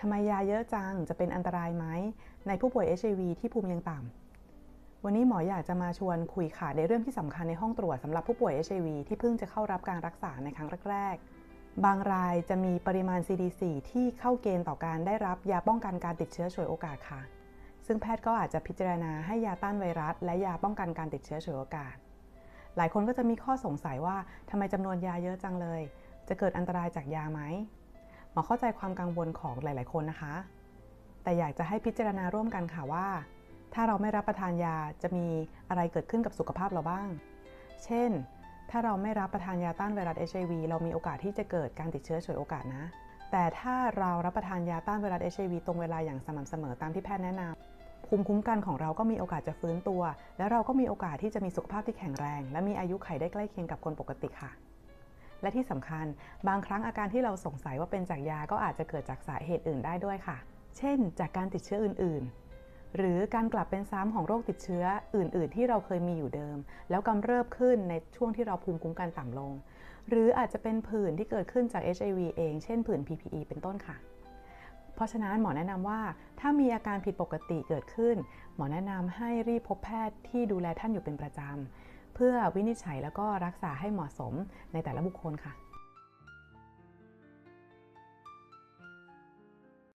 ทำไมยาเยอะจังจะเป็นอันตรายไหมในผู้ป่วย HIV ที่ภูมิยังต่ำวันนี้หมออยากจะมาชวนคุยค่ะในเรื่องที่สำคัญในห้องตรวจสำหรับผู้ป่วย HIV ที่เพิ่งจะเข้ารับการรักษาในครั้งแรกๆ บางรายจะมีปริมาณ CD4 ที่เข้าเกณฑ์ต่อการได้รับยาป้องกันการติดเชื้อฉวยโอกาสค่ะ ซึ่งแพทย์ก็อาจจะพิจารณาให้ยาต้านไวรัส และยาป้องกันการติดเชื้อฉวยโอกาส หลายคนก็จะมีข้อสงสัยว่าทำไมจำนวนยาเยอะจังเลย จะเกิดอันตรายจากยาไหม หมอเข้าใจความกังวลของหลาย ๆ คนนะคะ แต่อยากจะให้พิจารณาร่วมกันค่ะว่า ถ้าเราไม่รับประทานยาจะมีอะไรเกิดขึ้นกับสุขภาพเราบ้าง เช่น ถ้าเราไม่รับประทานยาต้านไวรัส HIV เรามีโอกาสที่จะเกิดการติดเชื้อฉวยโอกาสนะ แต่ถ้าเรารับประทานยาต้านไวรัส HIV ตรงเวลาอย่างสม่ำเสมอตามที่แพทย์แนะนำภูมิคุ้มกันของเราก็มีโอกาสจะฟื้นตัว และเราก็มีโอกาสที่จะมีสุขภาพที่แข็งแรง และมีอายุขัยได้ใกล้เคียงกับคนปกติค่ะ และที่สำคัญ บางครั้งอาการที่เราสงสัยว่าเป็นจากยาก็อาจจะเกิดจากสาเหตุอื่นได้ด้วยค่ะ เช่น จากการติดเชื้ออื่น ๆ หรือการกลับเป็นซ้ำของโรคติดเชื้ออื่น ๆ ที่เราเคยมีอยู่เดิม แล้วกำเริบขึ้นในช่วงที่เราภูมิคุ้มกันต่ำลง หรืออาจจะเป็นผื่นที่เกิดขึ้นจาก HIV เอง เช่นผื่น PPE เป็นต้นค่ะเพราะฉะนั้นหมอแนะนำว่าถ้ามีอาการผิดปกติเกิดขึ้น หมอแนะนำให้รีบพบแพทย์ที่ดูแลท่านอยู่เป็นประจำ เพื่อวินิจฉัยแล้วก็รักษาให้เหมาะสมในแต่ละบุคคลค่ะ